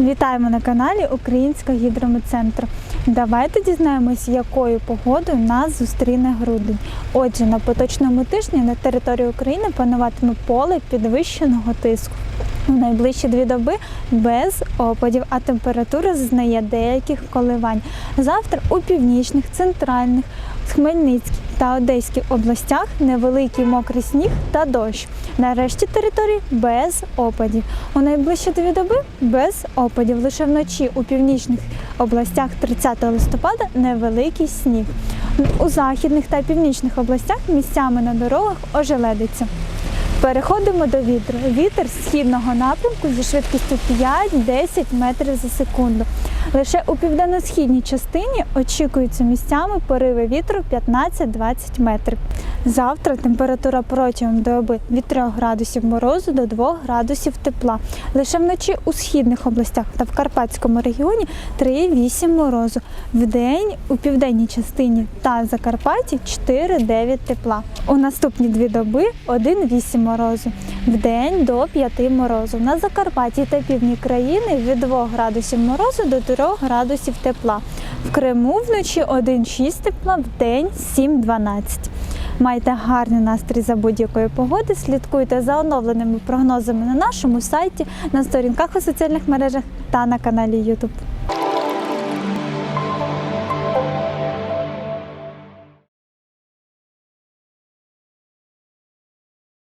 Вітаємо на каналі Українського гідрометцентру. Давайте дізнаємось, якою погодою нас зустріне грудень. Отже, на поточному тижні на території України пануватиме поле підвищеного тиску. У найближчі дві доби без опадів, а температура зазнає деяких коливань. Завтра у північних, центральних, Хмельницькій та Одеській областях невеликий мокрий сніг та дощ. На решті території без опадів. У найближчі дві доби без опадів. Лише вночі у північних областях 30 листопада невеликий сніг. У західних та північних областях місцями на дорогах ожеледиться. Переходимо до вітру. Вітер східного напрямку зі швидкістю 5-10 метрів за секунду. Лише у південно-східній частині очікуються місцями пориви вітру 15-20 метрів. Завтра температура протягом доби від 3 градусів морозу до 2 градусів тепла. Лише вночі у східних областях та в Карпатському регіоні 3-8 морозу. Вдень у південній частині та Закарпатті 4-9 тепла. У наступні дві доби 1-8 морозу. Вдень до 5 морозу. На Закарпатті та півдні країни від 2 градусів морозу до 3 градусів тепла. В Криму вночі 1-6 тепла, вдень 7-12. Майте гарний настрій за будь-якої погоди. Слідкуйте за оновленими прогнозами на нашому сайті, на сторінках у соціальних мережах та на каналі YouTube.